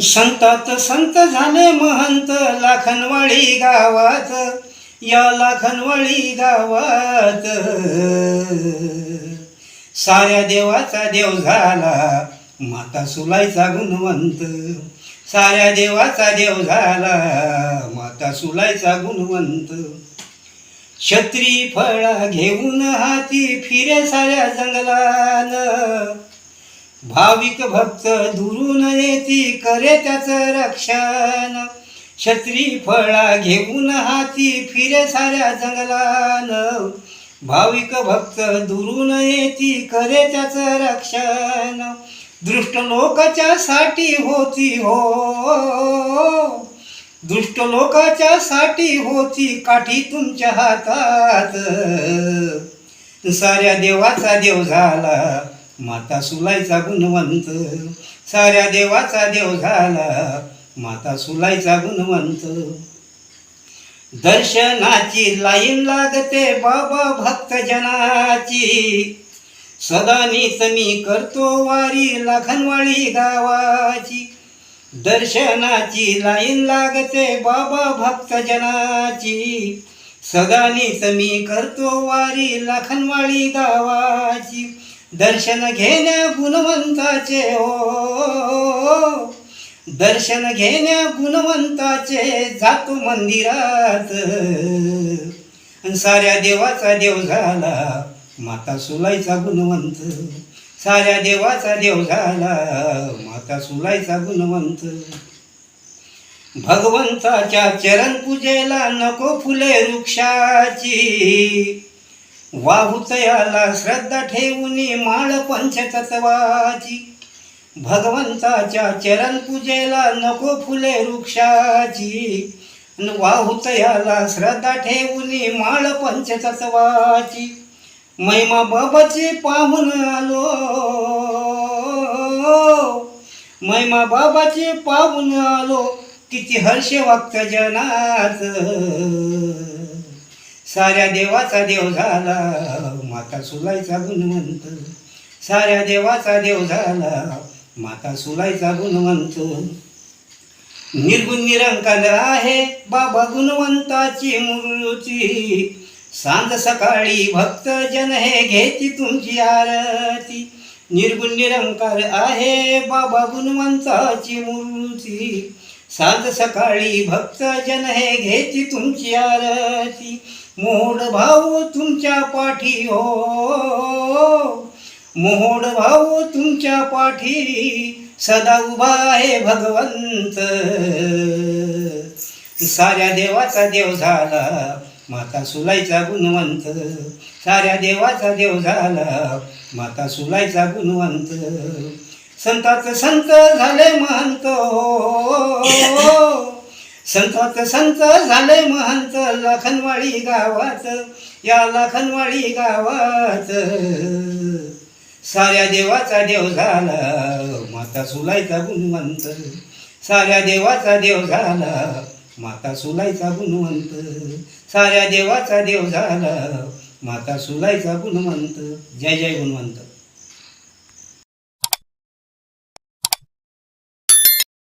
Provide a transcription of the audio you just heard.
संतात संत झाले महंत लाखनवाडी गावात. या लाखनवाडी गावात. साऱ्या देवाचा देव झाला माता सुलायचा गुणवंत. साऱ्या देवाचा देव झाला माता सुलायचा गुणवंत. छत्री फळा घेऊन हाती फिरे साऱ्या जंगलानं. भाविक भक्त दुरून येती करे त्याचं रक्षण. छत्री फळा घेऊन हाती फिरे साऱ्या जंगलान. भाविक भक्त दुरून येती करे त्याचं रक्षण. दृष्ट लोकाच्या साठी होती हो. दुष्ट लोकाच्या साठी होती काठी तुमच्या हातात. साऱ्या देवाचा देव झाला. माता सुलाईचा गुणवंत. साऱ्या देवाचा देव झाला माता सुलाईचा गुणवंत. दर्शनाची लाईन लागते बाबा भक्तजनाची. सदा नीत मी करतो वारी लाखनवाडी गावाची. दर्शनाची लाईन लागते बाबा भक्तजनाची. सदा नीत मी करतो वारी लाखनवाडी गावाची. दर्शन घेण्या गुणवंताचे हो. दर्शन घेण्या गुणवंताचे जातो मंदिरात. आणि साऱ्या देवाचा देव झाला माता सुलाईचा गुणवंत. साऱ्या देवाचा देव झाला माता सुलायचा गुणवंत. भगवंताच्या चरण पूजेला नको फुले वृक्षाची. वाहुतयाला श्रद्धा ठेवून माळ पंचतत्वाची. भगवंताच्या चरण पूजेला नको फुले वृक्षाची. न वाहुतयाला श्रद्धा ठेवून माळ पंचतत्वाची. महिमा बाबाची पाहून आलो. महिमा बाबाची पाहून आलो. किती हर्ष वागत जनाचं साऱ्या देवाचा देव झाला माता सुलायचा गुणवंत. साऱ्या देवाचा देव झाला माता सुलायचा गुणवंत. निर्गुण निरंकार आहे बाबा गुणवंताची मूर्ती सांज सकाळी भक्त जन हे घेती तुमची आरती. निर्गुण निरंकार आहे बाबा गुणवंताची मूर्ती सांज सकाळी भक्त जन हे घेती तुमची आरती. मोड भाऊ तुमच्या पाठी हो मोड भाऊ तुमच्या पाठी सदा उभा आहे भगवंत. साऱ्या देवाचा देव झाला माता सुलायचा गुणवंत. साऱ्या देवाचा देव झाला माता सुलायचा गुणवंत. संतात संत झाले महंत. हो संतात संत झाले महंत लाखनवाडी गावात. या लाखनवाडी गावात. साऱ्या देवाचा देव झाला माता सुलायचा गुणवंत. साऱ्या देवाचा देव झाला माता सुलायचा गुणवंत. साऱ्या देवाचा देव झाला माता सुलायचा गुणवंत. जय जय गुणवंत.